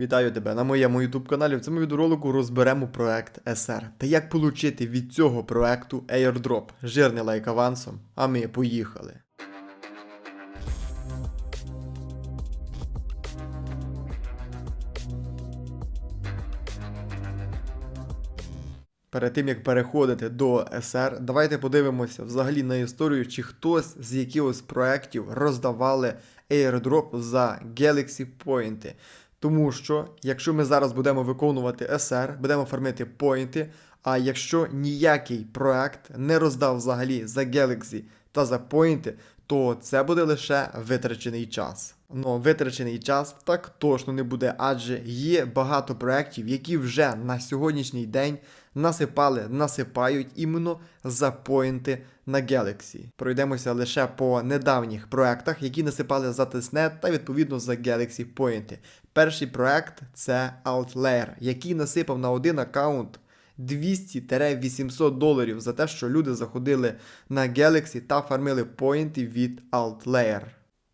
Вітаю тебе на моєму YouTube каналі. В цьому відеоролику розберемо проект SR та як отримати від цього проекту airdrop. Жирний лайк авансом, а ми поїхали. Перед тим як переходити до SR, давайте подивимося взагалі на історію, чи хтось з якихось проєктів роздавали airdrop за Galaxy Point. Тому що, якщо ми зараз будемо виконувати SR, будемо фармити поінти, а якщо ніякий проект не роздав взагалі за Galaxy та за поінти, то це буде лише витрачений час. Ну, витрачений час так точно не буде, адже є багато проєктів, які вже на сьогоднішній день насипали, насипають іменно за поінти на Galaxy. Пройдемося лише по недавніх проектах, які насипали за Testnet та відповідно за Galaxy поінти. Перший проект це Outlayer, який насипав на один аккаунт 200-800 доларів за те, що люди заходили на Galaxy та фармили поінти від Outlayer.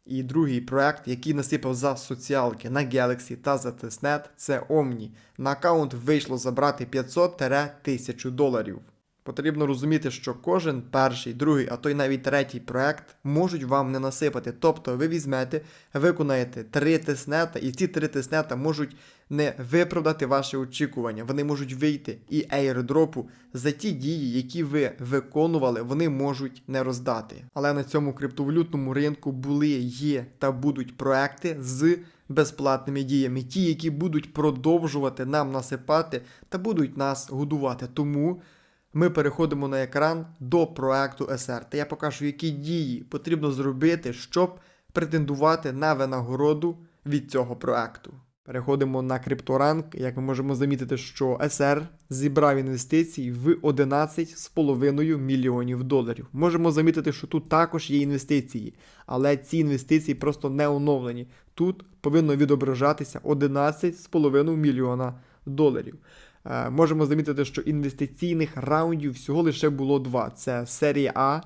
І другий проект, який насипав за соціалки на Galaxy та за Testnet, це Omni. На аккаунт вийшло забрати 500-1000 доларів. Потрібно розуміти, що кожен перший, другий, а то й навіть третій проект можуть вам не насипати. Тобто ви візьмете, виконаєте три теснета, і ці три теснета можуть не виправдати ваші очікування. Вони можуть вийти і ейрдропу за ті дії, які ви виконували, вони можуть не роздати. Але на цьому криптовалютному ринку були, є та будуть проекти з безплатними діями, ті, які будуть продовжувати нам насипати та будуть нас годувати. Тому ми переходимо на екран до проекту SR. Та я покажу, які дії потрібно зробити, щоб претендувати на винагороду від цього проекту. Переходимо на крипторанк. Як ми можемо замітити, що SR зібрав інвестицій в 11,5 мільйонів доларів. Можемо замітити, що тут також є інвестиції, але ці інвестиції просто не оновлені. Тут повинно відображатися 11,5 мільйона доларів. Е, Можемо замітити, що інвестиційних раундів всього лише було два: це серія А,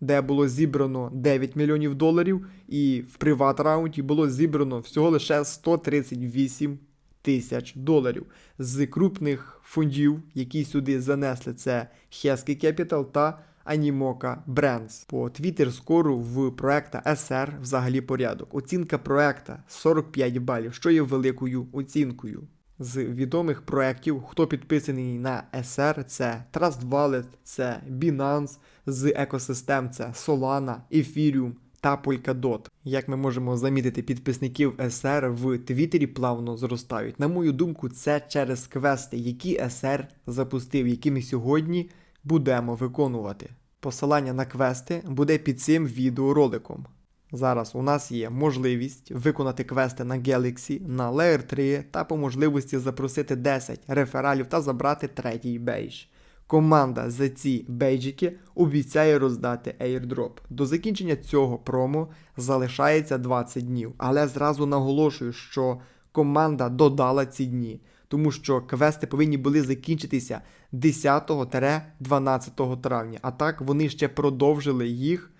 де було зібрано 9 мільйонів доларів, і в приват раунді було зібрано всього лише 138 тисяч доларів. З крупних фондів, які сюди занесли, це Hesky Capital та Animoca Brands. По Twitter скору в проекта SR взагалі порядок. Оцінка проекта 45 балів, що є великою оцінкою. З відомих проєктів, хто підписаний на SR, це Trust Wallet, це Binance, з екосистем це Solana, Ethereum та Polkadot. Як ми можемо замітити, підписників SR в Твіттері плавно зростають. На мою думку, це через квести, які SR запустив, які ми сьогодні будемо виконувати. Посилання на квести буде під цим відеороликом. Зараз у нас є можливість виконати квести на Galaxy, на Layer 3 та по можливості запросити 10 рефералів та забрати третій бейдж. Команда за ці бейджики обіцяє роздати airdrop. До закінчення цього промо залишається 20 днів, але зразу наголошую, що команда додала ці дні, тому що квести повинні були закінчитися 10-12 травня, а так вони ще продовжили їх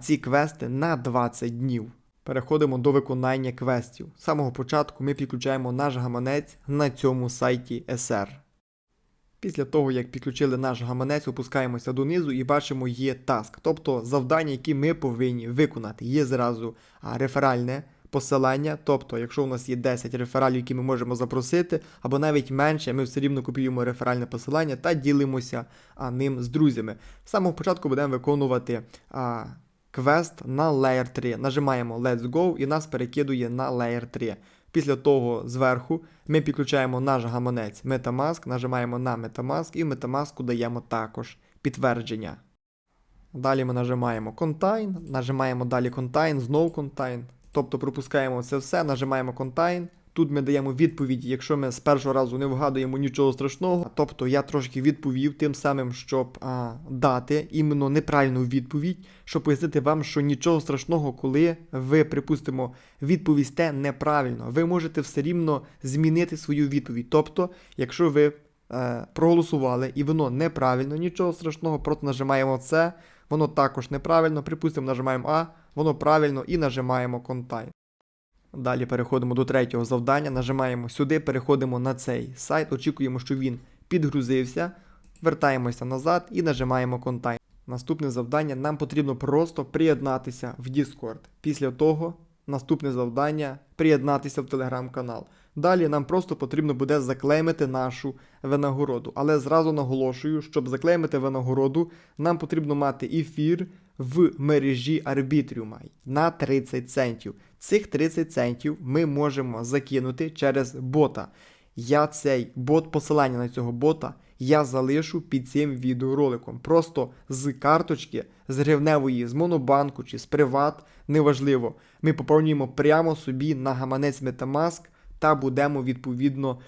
ці квести на 20 днів. Переходимо до виконання квестів. З самого початку ми підключаємо наш гаманець на цьому сайті SR. Після того, як підключили наш гаманець, опускаємося донизу і бачимо є таск, тобто завдання, які ми повинні виконати. Є зразу реферальне посилання, тобто, якщо у нас є 10 рефералів, які ми можемо запросити, або навіть менше, ми все рівно копіюємо реферальне посилання та ділимося а, ним з друзями. З самого початку будемо виконувати. А, Квест на Layer 3. Нажимаємо Let's Go і нас перекидує на Layer 3. Після того зверху ми підключаємо наш гаманець Metamask, нажимаємо на Metamask і в Metamask даємо також підтвердження. Далі ми нажимаємо Contain, нажимаємо далі Contain, знову Contain. Тобто пропускаємо це все, нажимаємо Contain. Тут ми даємо відповідь, якщо ми з першого разу не вгадуємо нічого страшного. Тобто я трошки відповів тим самим, щоб а, дати іменно неправильну відповідь, щоб пояснити вам, що нічого страшного, коли ви, припустимо, відповісте неправильно. Ви можете все рівно змінити свою відповідь. Тобто, якщо ви е, проголосували і воно неправильно, нічого страшного, просто нажимаємо це, воно також неправильно. Припустимо, нажимаємо А, воно правильно і нажимаємо Contain. Далі переходимо до третього завдання, нажимаємо сюди, переходимо на цей сайт, очікуємо, що він підгрузився, вертаємося назад і нажимаємо контакт. Наступне завдання нам потрібно просто приєднатися в Discord. Після того наступне завдання приєднатися в телеграм-канал. Далі нам просто потрібно буде заклеймити нашу винагороду. Але зразу наголошую, щоб заклеймити винагороду, нам потрібно мати ефір в мережі арбітріума на 30 центів. Цих 30 центів ми можемо закинути через бота. Я цей бот, посилання на цього бота я залишу під цим відеороликом. Просто з карточки, з гривневої, з монобанку чи з приват, неважливо. Ми поповнюємо прямо собі на гаманець Metamask та будемо відповідно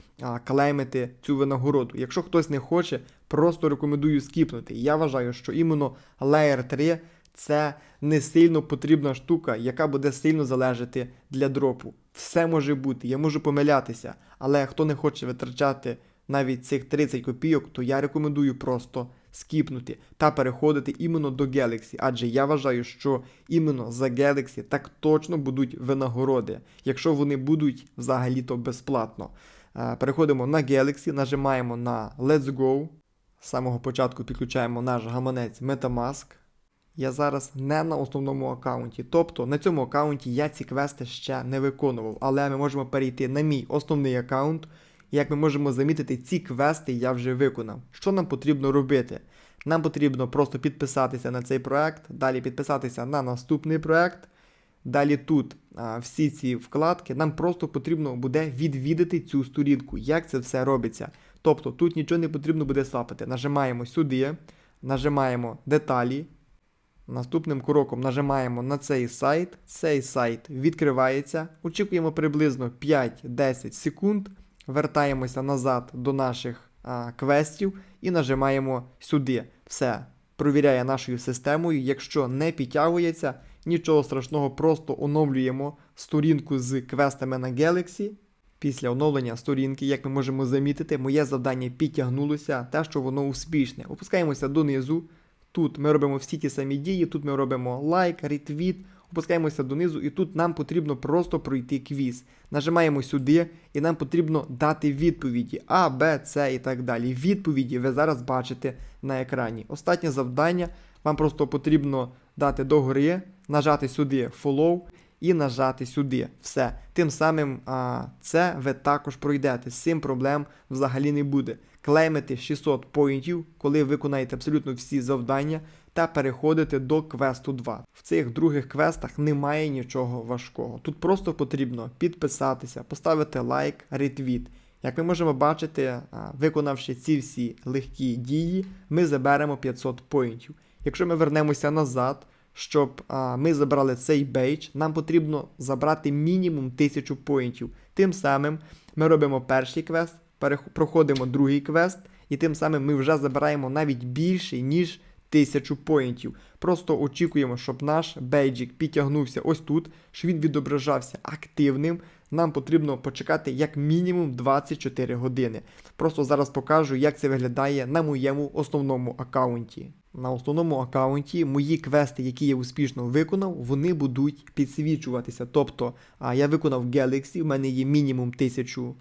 клеймити цю винагороду. Якщо хтось не хоче, просто рекомендую скіпнути. Я вважаю, що іменно Layer 3 це не сильно потрібна штука, яка буде сильно залежати для дропу. Все може бути, я можу помилятися, але хто не хоче витрачати навіть цих 30 копійок, то я рекомендую просто скіпнути та переходити іменно до Galaxy, адже я вважаю, що іменно за Galaxy так точно будуть винагороди, якщо вони будуть взагалі-то безплатно. Е, Переходимо на Galaxy, нажимаємо на Let's Go. З самого початку підключаємо наш гаманець Metamask. Я зараз не на основному аккаунті. Тобто на цьому аккаунті я ці квести ще не виконував, але ми можемо перейти на мій основний аккаунт. Як ми можемо замітити, ці квести я вже виконав. Що нам потрібно робити? Нам потрібно просто підписатися на цей проект, далі підписатися на наступний проект. Далі тут а, всі ці вкладки, нам просто потрібно буде відвідати цю сторінку, як це все робиться. Тобто тут нічого не потрібно буде слапати. Нажимаємо сюди, нажимаємо деталі. Наступним кроком нажимаємо на цей сайт. Цей сайт відкривається. Очікуємо приблизно 5-10 секунд. Вертаємося назад до наших а, квестів і нажимаємо сюди. Все. Провіряє нашою системою. Якщо не підтягується, нічого страшного, просто оновлюємо сторінку з квестами на Galaxy. Після оновлення сторінки, як ми можемо замітити, моє завдання підтягнулося, те, що воно успішне. Опускаємося донизу. Тут ми робимо всі ті самі дії, тут ми робимо лайк, ретвіт, опускаємося донизу, і тут нам потрібно просто пройти квіз. Нажимаємо сюди, і нам потрібно дати відповіді А, Б, С і так далі. Відповіді ви зараз бачите на екрані. Останнє завдання вам просто потрібно дати догори, нажати сюди Follow і нажати сюди. Все. Тим самим а, це ви також пройдете. З цим проблем взагалі не буде. Клеймите 600 поінтів, коли виконаєте абсолютно всі завдання, та переходите до квесту 2. В цих других квестах немає нічого важкого. Тут просто потрібно підписатися, поставити лайк, ретвіт. Як ми можемо бачити, виконавши ці всі легкі дії, ми заберемо 500 поінтів. Якщо ми вернемося назад, щоб а, ми забрали цей бейдж, нам потрібно забрати мінімум 1000 поінтів. Тим самим ми робимо перший квест, проходимо другий квест, і тим самим ми вже забираємо навіть більше, ніж 1000 поінтів. Просто очікуємо, щоб наш бейджик підтягнувся ось тут, щоб він відображався активним. Нам потрібно почекати як мінімум 24 години. Просто зараз покажу, як це виглядає на моєму основному аккаунті. На основному аккаунті мої квести, які я успішно виконав, вони будуть підсвічуватися. Тобто, я виконав Galaxy, в мене є мінімум 1000 е,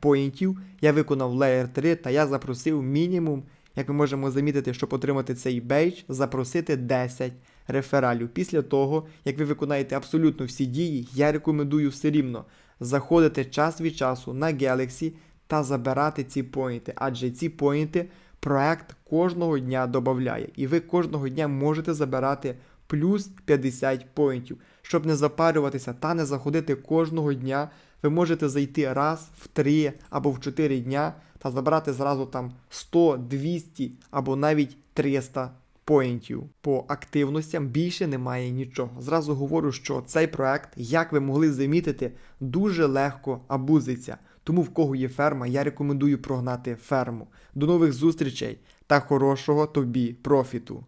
поінтів. Я виконав Layer 3 та я запросив мінімум, як ми можемо замітити, щоб отримати цей бейдж, запросити 10 рефералів. Після того, як ви виконаєте абсолютно всі дії, я рекомендую все рівно заходити час від часу на Galaxy та забирати ці поінти, адже ці поінти проект кожного дня додає, і ви кожного дня можете забирати плюс 50 поінтів. Щоб не запарюватися та не заходити кожного дня, ви можете зайти раз в 3 або в 4 дня та забрати зразу там 100, 200 або навіть 300 поінтів. По активностям більше немає нічого. Зразу говорю, що цей проект, як ви могли замітити, дуже легко абузиться. Тому в кого є ферма, я рекомендую прогнати ферму. До нових зустрічей та хорошого тобі профіту!